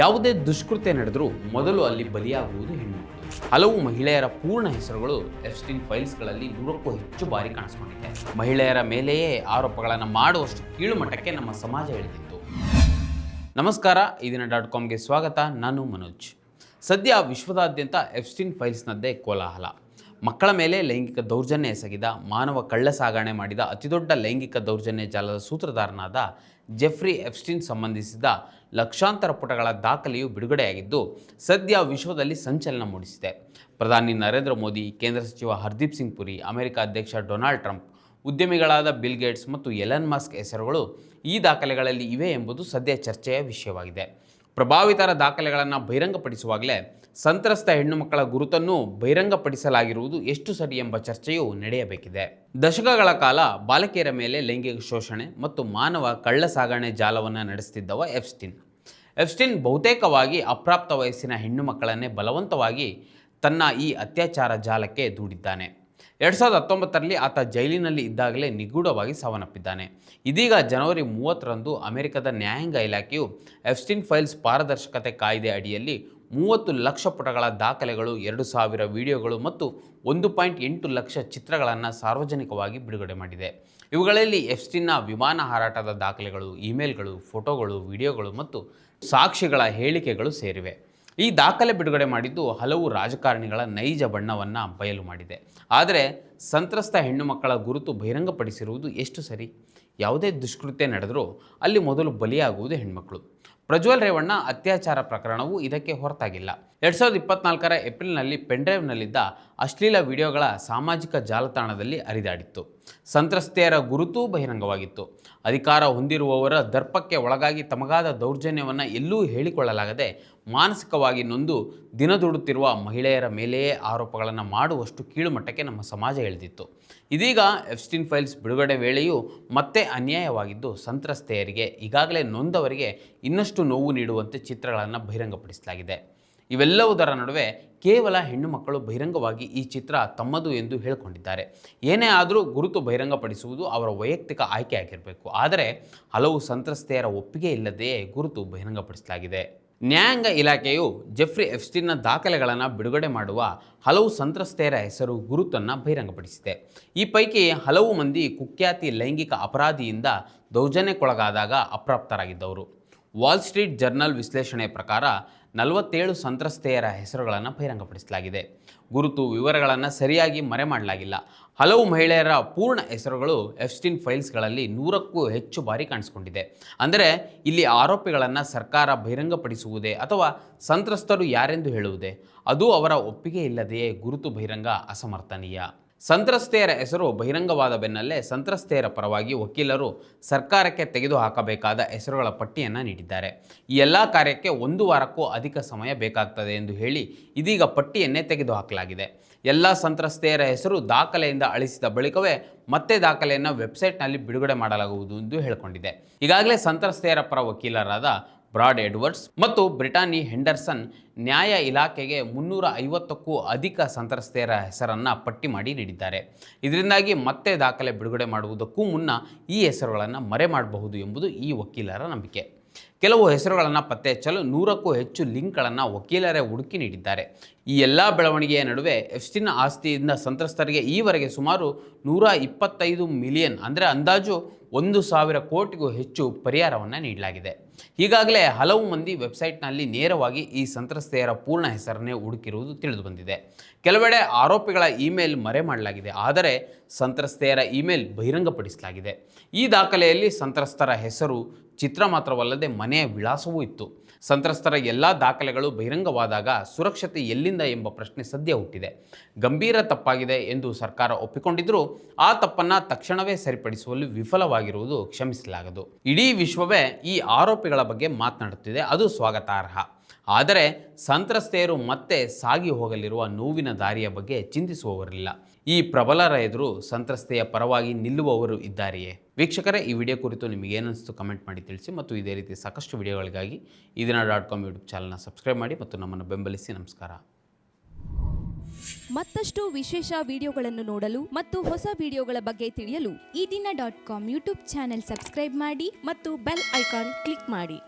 ಯಾವುದೇ ದುಷ್ಕೃತ್ಯ ನಡೆದರೂ ಮೊದಲು ಅಲ್ಲಿ ಬಲಿಯಾಗುವುದು ಹೆಣ್ಣು ಹಲವು ಮಹಿಳೆಯರ ಪೂರ್ಣ ಹೆಸರುಗಳು ಎಫ್ಸ್ಟಿನ್ ಫೈಲ್ಸ್ಗಳಲ್ಲಿ ನೂರಕ್ಕೂ ಹೆಚ್ಚು ಬಾರಿ ಕಾಣಿಸ್ಕೊಂಡಿದೆ. ಮಹಿಳೆಯರ ಮೇಲೆಯೇ ಆರೋಪಗಳನ್ನು ಮಾಡುವಷ್ಟು ಕೀಳುಮಟ್ಟಕ್ಕೆ ನಮ್ಮ ಸಮಾಜ ಇಳಿದಿತ್ತು ನಮಸ್ಕಾರ ಇದಿನ ಡಾಟ್ ಕಾಮ್ಗೆ ಸ್ವಾಗತ. ನಾನು ಮನೋಜ್. ಸದ್ಯ ವಿಶ್ವದಾದ್ಯಂತ ಎಫ್ಸ್ಟಿನ್ ಫೈಲ್ಸ್ನದ್ದೇ ಕೋಲಾಹಲ. ಮಕ್ಕಳ ಮೇಲೆ ಲೈಂಗಿಕ ದೌರ್ಜನ್ಯ ಎಸಗಿದ, ಮಾನವ ಕಳ್ಳ ಸಾಗಣೆ ಮಾಡಿದ ಅತಿದೊಡ್ಡ ಲೈಂಗಿಕ ದೌರ್ಜನ್ಯ ಜಾಲದ ಸೂತ್ರಧಾರನಾದ ಜೆಫ್ರಿ ಎಫ್ಸ್ಟಿನ್ ಸಂಬಂಧಿಸಿದ ಲಕ್ಷಾಂತರ ಪುಟಗಳ ದಾಖಲೆಯು ಬಿಡುಗಡೆಯಾಗಿದ್ದು, ಸದ್ಯ ವಿಶ್ವದಲ್ಲಿ ಸಂಚಲನ ಮೂಡಿಸಿದೆ. ಪ್ರಧಾನಿ ನರೇಂದ್ರ ಮೋದಿ, ಕೇಂದ್ರ ಸಚಿವ ಹರ್ದೀಪ್ ಸಿಂಗ್ ಪುರಿ, ಅಮೆರಿಕ ಅಧ್ಯಕ್ಷ ಡೊನಾಲ್ಡ್ ಟ್ರಂಪ್, ಉದ್ಯಮಿಗಳಾದ ಬಿಲ್ ಗೇಟ್ಸ್ ಮತ್ತು ಎಲನ್ ಮಸ್ಕ್ ಹೆಸರುಗಳು ಈ ದಾಖಲೆಗಳಲ್ಲಿ ಇವೆ ಎಂಬುದು ಸದ್ಯ ಚರ್ಚೆಯ ವಿಷಯವಾಗಿದೆ. ಪ್ರಭಾವಿತರ ದಾಖಲೆಗಳನ್ನು ಬಹಿರಂಗಪಡಿಸುವಾಗಲೇ ಸಂತ್ರಸ್ತ ಹೆಣ್ಣು ಮಕ್ಕಳ ಗುರುತನ್ನು ಬಹಿರಂಗಪಡಿಸಲಾಗಿರುವುದು ಎಷ್ಟು ಸರಿ ಎಂಬ ಚರ್ಚೆಯು ನಡೆಯಬೇಕಿದೆ. ದಶಕಗಳ ಕಾಲ ಬಾಲಕಿಯರ ಮೇಲೆ ಲೈಂಗಿಕ ಶೋಷಣೆ ಮತ್ತು ಮಾನವ ಕಳ್ಳ ಸಾಗಣೆ ಜಾಲವನ್ನು ನಡೆಸುತ್ತಿದ್ದವ ಎಫ್ಸ್ಟಿನ್. ಎಫ್ಸ್ಟಿನ್ ಬಹುತೇಕವಾಗಿ ಅಪ್ರಾಪ್ತ ವಯಸ್ಸಿನ ಹೆಣ್ಣು ಮಕ್ಕಳನ್ನೇ ಬಲವಂತವಾಗಿ ತನ್ನ ಈ ಅತ್ಯಾಚಾರ ಜಾಲಕ್ಕೆ ದೂಡಿದ್ದಾನೆ. ಎರಡು ಸಾವಿರದ ಹತ್ತೊಂಬತ್ತರಲ್ಲಿ ಆತ ಜೈಲಿನಲ್ಲಿ ಇದ್ದಾಗಲೇ ನಿಗೂಢವಾಗಿ ಸಾವನ್ನಪ್ಪಿದ್ದಾನೆ. ಇದೀಗ ಜನವರಿ ಮೂವತ್ತರಂದು ಅಮೆರಿಕದ ನ್ಯಾಯಾಂಗ ಇಲಾಖೆಯು ಎಫ್ಸ್ಟಿನ್ ಫೈಲ್ಸ್ ಪಾರದರ್ಶಕತೆ ಕಾಯ್ದೆ ಅಡಿಯಲ್ಲಿ ಮೂವತ್ತು ಲಕ್ಷ ಪುಟಗಳ ದಾಖಲೆಗಳು, ಎರಡು ಸಾವಿರ ವಿಡಿಯೋಗಳು ಮತ್ತು ಒಂದು ಪಾಯಿಂಟ್ ಎಂಟು ಲಕ್ಷ ಚಿತ್ರಗಳನ್ನು ಸಾರ್ವಜನಿಕವಾಗಿ ಬಿಡುಗಡೆ ಮಾಡಿದೆ. ಇವುಗಳಲ್ಲಿ ಎಫ್ಸ್ಟಿನ್ನ ವಿಮಾನ ಹಾರಾಟದ ದಾಖಲೆಗಳು, ಇಮೇಲ್ಗಳು, ಫೋಟೋಗಳು, ವಿಡಿಯೋಗಳು ಮತ್ತು ಸಾಕ್ಷಿಗಳ ಹೇಳಿಕೆಗಳು ಸೇರಿವೆ. ಈ ದಾಖಲೆ ಬಿಡುಗಡೆ ಮಾಡಿದ್ದು ಹಲವು ರಾಜಕಾರಣಿಗಳ ನೈಜ ಬಣ್ಣವನ್ನು ಬಯಲು ಮಾಡಿದೆ. ಆದರೆ ಸಂತ್ರಸ್ತ ಹೆಣ್ಣು ಮಕ್ಕಳ ಗುರುತು ಬಹಿರಂಗಪಡಿಸಿರುವುದು ಎಷ್ಟು ಸರಿ? ಯಾವುದೇ ದುಷ್ಕೃತ್ಯ ನಡೆದರೂ ಅಲ್ಲಿ ಮೊದಲು ಬಲಿಯಾಗುವುದು ಹೆಣ್ಮಕ್ಳು. ಪ್ರಜ್ವಲ್ ರೇವಣ್ಣ ಅತ್ಯಾಚಾರ ಪ್ರಕರಣವು ಇದಕ್ಕೆ ಹೊರತಾಗಿಲ್ಲ. ಎರಡು ಸಾವಿರದ ಇಪ್ಪತ್ನಾಲ್ಕರ ಏಪ್ರಿಲ್ನಲ್ಲಿ ಪೆನ್ಡ್ರೈವ್ನಲ್ಲಿದ್ದ ಅಶ್ಲೀಲ ವಿಡಿಯೋಗಳ ಸಾಮಾಜಿಕ ಜಾಲತಾಣದಲ್ಲಿ ಅರಿದಾಡಿತ್ತು ಸಂತ್ರಸ್ತೆಯರ ಗುರುತೂ ಬಹಿರಂಗವಾಗಿತ್ತು. ಅಧಿಕಾರ ಹೊಂದಿರುವವರ ದರ್ಪಕ್ಕೆ ಒಳಗಾಗಿ ತಮಗಾದ ದೌರ್ಜನ್ಯವನ್ನು ಎಲ್ಲೂ ಹೇಳಿಕೊಳ್ಳಲಾಗದೆ ಮಾನಸಿಕವಾಗಿ ನೊಂದು ದಿನದುಡುತ್ತಿರುವ ಮಹಿಳೆಯರ ಮೇಲೆಯೇ ಆರೋಪಗಳನ್ನು ಮಾಡುವಷ್ಟು ಕೀಳುಮಟ್ಟಕ್ಕೆ ನಮ್ಮ ಸಮಾಜ ಎಳೆದಿತ್ತು. ಇದೀಗ ಎಫ್ಸ್ಟಿನ್ ಫೈಲ್ಸ್ ಬಿಡುಗಡೆ ವೇಳೆಯೂ ಮತ್ತೆ ಅನ್ಯಾಯವಾಗಿದ್ದು ಸಂತ್ರಸ್ತೆಯರಿಗೆ ಈಗಾಗಲೇ ನೊಂದವರಿಗೆ ಇನ್ನಷ್ಟು ನೋವು ನೀಡುವಂತೆ ಚಿತ್ರಗಳನ್ನು ಬಹಿರಂಗಪಡಿಸಲಾಗಿದೆ. ಇವೆಲ್ಲವುದರ ನಡುವೆ ಕೇವಲ ಹೆಣ್ಣು ಮಕ್ಕಳು ಬಹಿರಂಗವಾಗಿ ಈ ಚಿತ್ರ ತಮ್ಮದು ಎಂದು ಹೇಳಿಕೊಂಡಿದ್ದಾರೆ. ಏನೇ ಆದರೂ ಗುರುತು ಬಹಿರಂಗಪಡಿಸುವುದು ಅವರ ವೈಯಕ್ತಿಕ ಆಯ್ಕೆಯಾಗಿರಬೇಕು ಆದರೆ ಹಲವು ಸಂತ್ರಸ್ತೆಯರ ಒಪ್ಪಿಗೆ ಇಲ್ಲದೆಯೇ ಗುರುತು ಬಹಿರಂಗಪಡಿಸಲಾಗಿದೆ. ನ್ಯಾಯಾಂಗ ಇಲಾಖೆಯು ಜೆಫ್ರಿ ಎಫ್ಸ್ಟಿನ್ನ ದಾಖಲೆಗಳನ್ನು ಬಿಡುಗಡೆ ಮಾಡುವ ಹಲವು ಸಂತ್ರಸ್ತೆಯರ ಹೆಸರು ಗುರುತನ್ನು ಬಹಿರಂಗಪಡಿಸಿದೆ. ಈ ಪೈಕಿ ಹಲವು ಮಂದಿ ಕುಖ್ಯಾತಿ ಲೈಂಗಿಕ ಅಪರಾಧಿಯಿಂದ ದೌರ್ಜನ್ಯಕ್ಕೊಳಗಾದಾಗ ಅಪ್ರಾಪ್ತರಾಗಿದ್ದವರು. ವಾಲ್ ಸ್ಟ್ರೀಟ್ ಜರ್ನಲ್ ವಿಶ್ಲೇಷಣೆ ಪ್ರಕಾರ ನಲವತ್ತೇಳು ಸಂತ್ರಸ್ತೆಯರ ಹೆಸರುಗಳನ್ನು ಬಹಿರಂಗಪಡಿಸಲಾಗಿದೆ. ಗುರುತು ವಿವರಗಳನ್ನು ಸರಿಯಾಗಿ ಮರೆ ಮಾಡಲಾಗಿಲ್ಲ. ಹಲವು ಮಹಿಳೆಯರ ಪೂರ್ಣ ಹೆಸರುಗಳು ಎಫ್ಸ್ಟಿನ್ ಫೈಲ್ಸ್ಗಳಲ್ಲಿ ನೂರಕ್ಕೂ ಹೆಚ್ಚು ಬಾರಿ ಕಾಣಿಸಿಕೊಂಡಿದೆ. ಅಂದರೆ ಇಲ್ಲಿ ಆರೋಪಿಗಳನ್ನು ಸರ್ಕಾರ ಬಹಿರಂಗಪಡಿಸುವುದೇ ಅಥವಾ ಸಂತ್ರಸ್ತರು ಯಾರೆಂದು ಹೇಳುವುದೇ? ಅದು ಅವರ ಒಪ್ಪಿಗೆ ಇಲ್ಲದೆಯೇ ಗುರುತು ಬಹಿರಂಗ ಅಸಮರ್ಥನೀಯ? ಸಂತ್ರಸ್ತೆಯರ ಹೆಸರು ಬಹಿರಂಗವಾದ ಬೆನ್ನಲ್ಲೇ ಸಂತ್ರಸ್ತೆಯರ ಪರವಾಗಿ ವಕೀಲರು ಸರ್ಕಾರಕ್ಕೆ ತೆಗೆದುಹಾಕಬೇಕಾದ ಹೆಸರುಗಳ ಪಟ್ಟಿಯನ್ನು ನೀಡಿದ್ದಾರೆ. ಈ ಎಲ್ಲ ಕಾರ್ಯಕ್ಕೆ ಒಂದು ವಾರಕ್ಕೂ ಅಧಿಕ ಸಮಯ ಬೇಕಾಗ್ತದೆ ಎಂದು ಹೇಳಿ ಇದೀಗ ಪಟ್ಟಿಯನ್ನೇ ತೆಗೆದುಹಾಕಲಾಗಿದೆ ಎಲ್ಲ ಸಂತ್ರಸ್ತೆಯರ ಹೆಸರು ದಾಖಲೆಯಿಂದ ಅಳಿಸಿದ ಬಳಿಕವೇ ಮತ್ತೆ ದಾಖಲೆಯನ್ನು ವೆಬ್ಸೈಟ್ನಲ್ಲಿ ಬಿಡುಗಡೆ ಮಾಡಲಾಗುವುದು ಎಂದು ಹೇಳಿಕೊಂಡಿದೆ. ಈಗಾಗಲೇ ಸಂತ್ರಸ್ತೆಯರ ಪರ ವಕೀಲರಾದ ಬ್ರಾಡ್ ಎಡ್ವರ್ಡ್ಸ್ ಮತ್ತು ಬ್ರಿಟಾನಿ ಹೆಂಡರ್ಸನ್ ನ್ಯಾಯ ಇಲಾಖೆಗೆ ಮುನ್ನೂರ ಐವತ್ತಕ್ಕೂ ಅಧಿಕ ಸಂತ್ರಸ್ತೆಯರ ಹೆಸರನ್ನು ಪಟ್ಟಿ ಮಾಡಿ ನೀಡಿದ್ದಾರೆ. ಇದರಿಂದಾಗಿ ಮತ್ತೆ ದಾಖಲೆ ಬಿಡುಗಡೆ ಮಾಡುವುದಕ್ಕೂ ಮುನ್ನ ಈ ಹೆಸರುಗಳನ್ನು ಮರೆ ಮಾಡಬಹುದು ಎಂಬುದು ಈ ವಕೀಲರ ನಂಬಿಕೆ. ಕೆಲವು ಹೆಸರುಗಳನ್ನು ಪತ್ತೆ ಹಚ್ಚಲು ನೂರಕ್ಕೂ ಹೆಚ್ಚು ಲಿಂಕ್ಗಳನ್ನು ವಕೀಲರೇ ಹುಡುಕಿ ನೀಡಿದ್ದಾರೆ. ಈ ಎಲ್ಲ ಬೆಳವಣಿಗೆಯ ನಡುವೆ ಎಫ್ಸ್ಟಿನ್ ಆಸ್ತಿಯಿಂದ ಸಂತ್ರಸ್ತರಿಗೆ ಈವರೆಗೆ ಸುಮಾರು ನೂರ ಇಪ್ಪತ್ತೈದು ಮಿಲಿಯನ್ ಅಂದರೆ ಅಂದಾಜು ಒಂದು ಸಾವಿರ ಕೋಟಿಗೂ ಹೆಚ್ಚು ಪರಿಹಾರವನ್ನು ನೀಡಲಾಗಿದೆ. ಈಗಾಗಲೇ ಹಲವು ಮಂದಿ ವೆಬ್ಸೈಟ್ನಲ್ಲಿ ನೇರವಾಗಿ ಈ ಸಂತ್ರಸ್ತೆಯರ ಪೂರ್ಣ ಹೆಸರನ್ನೇ ಹುಡುಕಿರುವುದು ತಿಳಿದುಬಂದಿದೆ. ಕೆಲವೆಡೆ ಆರೋಪಿಗಳ ಇಮೇಲ್ ಮರೆ ಮಾಡಲಾಗಿದೆ, ಆದರೆ ಸಂತ್ರಸ್ತೆಯರ ಇಮೇಲ್ ಬಹಿರಂಗಪಡಿಸಲಾಗಿದೆ. ಈ ದಾಖಲೆಯಲ್ಲಿ ಸಂತ್ರಸ್ತರ ಹೆಸರು ಚಿತ್ರ ಮಾತ್ರವಲ್ಲದೆ ಮನೆಯ ವಿಳಾಸವೂ ಇತ್ತು. ಸಂತ್ರಸ್ತರ ಎಲ್ಲ ದಾಖಲೆಗಳು ಬಹಿರಂಗವಾದಾಗ ಸುರಕ್ಷತೆ ಎಲ್ಲಿಂದ ಎಂಬ ಪ್ರಶ್ನೆ ಸದ್ಯ ಹುಟ್ಟಿದೆ. ಗಂಭೀರ ತಪ್ಪಾಗಿದೆ ಎಂದು ಸರ್ಕಾರ ಒಪ್ಪಿಕೊಂಡಿದ್ದರೂ ಆ ತಪ್ಪನ್ನು ತಕ್ಷಣವೇ ಸರಿಪಡಿಸುವಲ್ಲಿ ವಿಫಲವಾಗಿರುವುದು ಕ್ಷಮಿಸಲಾಗದು. ಇಡೀ ವಿಶ್ವವೇ ಈ ಆರೋಪಿಗಳ ಬಗ್ಗೆ ಮಾತನಾಡುತ್ತಿದೆ. ಅದು ಸ್ವಾಗತಾರ್ಹ. ಆದರೆ ಸಂತ್ರಸ್ತೆಯರು ಮತ್ತೆ ಸಾಗಿ ಹೋಗಲಿರುವ ನೋವಿನ ದಾರಿಯ ಬಗ್ಗೆ ಚಿಂತಿಸುವವರಿಲ್ಲ. ಈ ಪ್ರಬಲರ ಎದುರು ಸಂತ್ರಸ್ತೆಯ ಪರವಾಗಿ ನಿಲ್ಲುವವರು ಇದ್ದಾರೆಯೇ? ವೀಕ್ಷಕರೇ, ಈ ವಿಡಿಯೋ ಕುರಿತು ನಿಮಗೆ ಏನಿಸ್ತು ಕಮೆಂಟ್ ಮಾಡಿ ತಿಳಿಸಿ ಮತ್ತು ಇದೇ ರೀತಿ ಸಾಕಷ್ಟು ವಿಡಿಯೋಗಳಿಗಾಗಿ ಈ ಡಾಟ್ ಕಾಮ್ ಯೂಟ್ಯೂಬ್ ಚಾನಲ್ನ ಸಬ್ಸ್ಕ್ರೈಬ್ ಮಾಡಿ ಮತ್ತು ನಮ್ಮನ್ನು ಬೆಂಬಲಿಸಿ. ನಮಸ್ಕಾರ. ಮತ್ತಷ್ಟು ವಿಶೇಷ ವಿಡಿಯೋಗಳನ್ನು ನೋಡಲು ಮತ್ತು ಹೊಸ ವಿಡಿಯೋಗಳ ಬಗ್ಗೆ ತಿಳಿಯಲು Ee Dina dot com YouTube channel subscribe ಮಾಡಿ ಮತ್ತು ಬೆಲ್ ಐಕಾನ್ ಕ್ಲಿಕ್ ಮಾಡಿ.